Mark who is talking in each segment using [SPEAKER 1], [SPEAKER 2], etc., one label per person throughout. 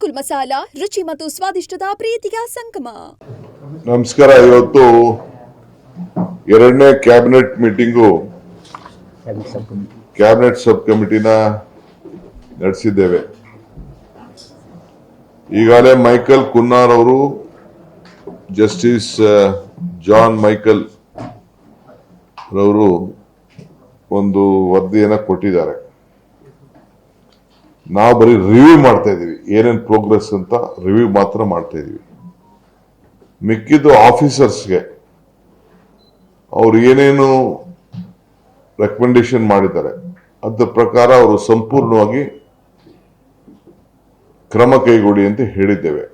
[SPEAKER 1] ಅನುಕೂಲ್ ಮಸಾಲ, ರುಚಿ ಮತ್ತು ಸ್ವಾದಿಷ್ಟದ ಪ್ರೀತಿಯ ಸಂಗಮ.
[SPEAKER 2] ನಮಸ್ಕಾರ, ಇವತ್ತು ಎರಡನೇ ಕ್ಯಾಬಿನೆಟ್ ಮೀಟಿಂಗು ಕ್ಯಾಬಿನೆಟ್ ಸಬ್ ಕಮಿಟಿನ ನಡೆಸಿದ್ದೇವೆ. ಈಗಾಗಲೇ ಮೈಕಲ್ ಕುನ್ನಾರ್ ಅವರು, ಜಸ್ಟಿಸ್ ಜಾನ್ ಮೈಕಲ್ ರವರು ಒಂದು ವರದಿಯನ್ನು ಕೊಟ್ಟಿದ್ದಾರೆ. ನಾವು ಬರೀ ರಿವ್ಯೂ ಮಾಡ್ತಾ ಇದ್ದೀವಿ ಏನೇನು ಪ್ರೋಗ್ರೆಸ್ ಅಂತ ರಿವ್ಯೂ ಮಾತ್ರ ಮಾಡ್ತಾ ಇದ್ದೀವಿ ಮಿಕ್ಕಿದ್ದು ಆಫೀಸರ್ಸ್ಗೆ ಅವರು ಏನೇನು ರೆಕಮೆಂಡೇಶನ್ ಮಾಡಿದ್ದಾರೆ, ಅದ್ರ ಪ್ರಕಾರ ಅವರು ಸಂಪೂರ್ಣವಾಗಿ ಕ್ರಮ ಕೈಗೊಳ್ಳಿ ಅಂತ ಹೇಳಿದ್ದೇವೆ.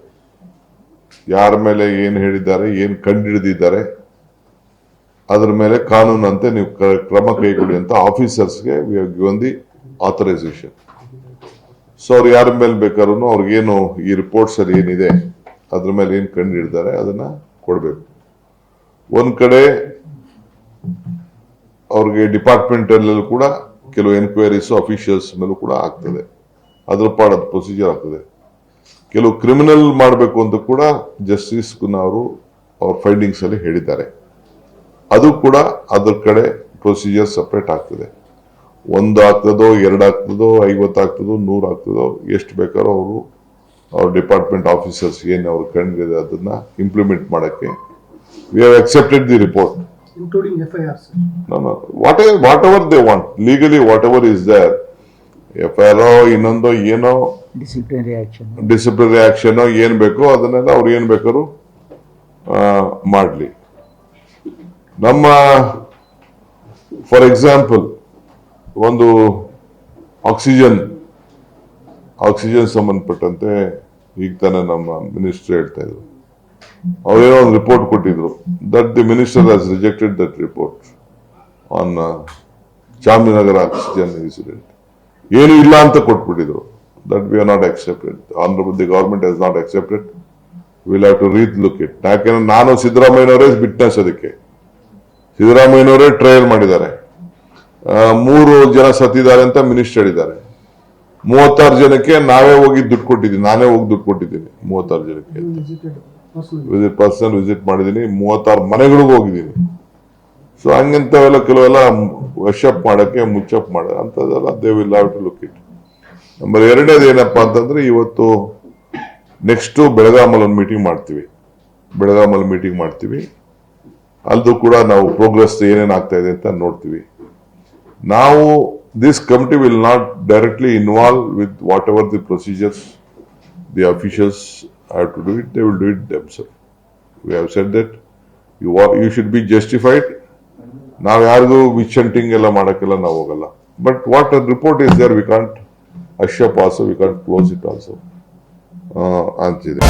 [SPEAKER 2] ಯಾರ ಮೇಲೆ ಏನು ಹೇಳಿದ್ದಾರೆ, ಏನು ಕಂಡುಹಿಡಿದಿದ್ದಾರೆ, ಅದರ ಮೇಲೆ ಕಾನೂನಂತೆ ನೀವು ಕ್ರಮ ಕೈಗೊಳ್ಳಿ ಅಂತ ಆಫೀಸರ್ಸ್ಗೆ ದಿ ಆಥರೈಸೇಷನ್ ಸೊ ಅವ್ರು ಯಾರ ಮೇಲೆ ಬೇಕಾದ್ರೂ ಅವ್ರಿಗೇನು ಈ ರಿಪೋರ್ಟ್ಸ್ ಅಲ್ಲಿ ಏನಿದೆ, ಅದ್ರ ಮೇಲೆ ಏನು ಕಂಡು ಹಿಡಿದಾರೆ, ಅದನ್ನ ಕೊಡ್ಬೇಕು. ಒಂದ್ ಕಡೆ ಅವ್ರಿಗೆ ಡಿಪಾರ್ಟ್ಮೆಂಟ್ ಅಲ್ಲೂ ಕೂಡ ಕೆಲವು ಎನ್ಕ್ವೈರೀಸ್ ಅಫಿಷಿಯಲ್ಸ್ ಮೇಲೂ ಕೂಡ ಆಗ್ತದೆ. ಅದ್ರ ಪಾಡದ ಪ್ರೊಸೀಜರ್ ಆಗ್ತದೆ. ಕೆಲವು ಕ್ರಿಮಿನಲ್ ಮಾಡಬೇಕು ಅಂತ ಕೂಡ ಜಸ್ಟಿಸ್ ಅವರು ಅವ್ರ ಫೈಂಡಿಂಗ್ಸ್ ಅಲ್ಲಿ ಹೇಳಿದ್ದಾರೆ. ಅದು ಕೂಡ ಅದ್ರ ಕಡೆ ಪ್ರೊಸೀಜರ್ ಸಪ್ರೇಟ್ ಆಗ್ತದೆ. ಒಂದು ಆಗ್ತದೋ ಎರಡು ಆಗ್ತದೋ ಐವತ್ತು ಆಗ್ತದೋ ನೂರು ಆಗ್ತದೋ ಎಷ್ಟು ಬೇಕಾದ್ರೂ ಅವರು ಅವ್ರ ಡಿಪಾರ್ಟ್ಮೆಂಟ್ ಆಫೀಸರ್ಸ್ ಏನು ಅವ್ರು ಕಂಡಿದೆ ಅದನ್ನ ಇಂಪ್ಲಿಮೆಂಟ್ ಮಾಡಕ್ಕೆ. We have accepted the report
[SPEAKER 3] what what
[SPEAKER 2] No, no. Whatever, legally whatever is whatever is there, F I R ಇನ್ನೊಂದು ಏನೋ
[SPEAKER 4] ಡಿಸಿಪ್ಲಿನರಿ ಆಕ್ಷನ್
[SPEAKER 2] ಏನು ಬೇಕೋ ಅದನ್ನೆಲ್ಲ ಅವ್ರು ಏನ್ ಬೇಕಾದ್ರು ಮಾಡ್ಲಿ. ನಮ್ಮ ಫಾರ್ ಎಕ್ಸಾಂಪಲ್ ಒಂದು ಆಕ್ಸಿಜನ್ ಆಕ್ಸಿಜನ್ ಸಂಬಂಧಪಟ್ಟಂತೆ ಈಗ ತಾನೇ ನಮ್ಮ ಮಿನಿಸ್ಟರ್ ಹೇಳ್ತಾ ಇದ್ರು. ಅವರೇನೋ ಒಂದು ರಿಪೋರ್ಟ್ ಕೊಟ್ಟಿದ್ರು. That the minister has rejected that report on Chamarajanagara oxygen incident ಏನು ಇಲ್ಲ ಅಂತ ಕೊಟ್ಬಿಟ್ಟಿದ್ರು. That we are not accepted honourable the government has not accepted will have to relook it ಯಾಕೆಂದ್ರೆ ನಾನು ಸಿದ್ದರಾಮಯ್ಯನವರೇ ಬಿಟ್ನೆಸ್ ಅದಕ್ಕೆ. ಸಿದ್ದರಾಮಯ್ಯನವರೇ ಟ್ರಯಲ್ ಮಾಡಿದ್ದಾರೆ. ಮೂರು ಜನ ಸತ್ತಿದ್ದಾರೆ ಅಂತ ಮಿನಿಸ್ಟರ್ ಹೇಳಿದ್ದಾರೆ ಮೂವತ್ತಾರು ಜನಕ್ಕೆ ನಾವೇ ಹೋಗಿ ದುಡ್ಡು ಕೊಟ್ಟಿದ್ದೀನಿ ನಾನೇ ಹೋಗಿ ದುಡ್ಡು ಕೊಟ್ಟಿದ್ದೀನಿ ಮೂವತ್ತಾರು ಜನಕ್ಕೆ ವಿಸಿಟ್ ಪರ್ಸನಲ್ ವಿಸಿಟ್ ಮಾಡಿದ್ದೀನಿ. ಮೂವತ್ತಾರು ಮನೆಗಳಿಗೂ ಹೋಗಿದ್ದೀನಿ. ಸೊ ಹಂಗಂತವೆಲ್ಲ ಕೆಲವೆಲ್ಲ ವಶಪ್ ಮಾಡಕ್ಕೆ, ಮುಚ್ಚಪ್ ಮಾಡ ಅಂತದೆಲ್ಲ they will have to look it number ಎರಡನೇದು ಏನಪ್ಪಾ ಅಂತಂದ್ರೆ, ಇವತ್ತು ನೆಕ್ಸ್ಟ್ ಬೆಳಗಾಮಲ್ಲಿ ಒಂದು ಮೀಟಿಂಗ್ ಮಾಡ್ತೀವಿ. ಬೆಳಗಾಮಲ್ಲಿ ಮೀಟಿಂಗ್ ಮಾಡ್ತೀವಿ. ಅಲ್ಲದೂ ಕೂಡ ನಾವು ಪ್ರೋಗ್ರೆಸ್ ಏನೇನು ಆಗ್ತಾ ಇದೆ ಅಂತ ನೋಡ್ತೀವಿ. ನಾವು this committee will not directly involve with whatever the procedures the officials have to do it, they will do it themselves. We have said that you are, you should be justified. ನಾವು ಯಾರಿಗೂ witch hunting ಎಲ್ಲ ಮಾಡಕ್ಕೆಲ್ಲ ನಾವು ಹೋಗಲ್ಲ but what report is there we can't hush up also we can't close it also ಅಂತಿದೆ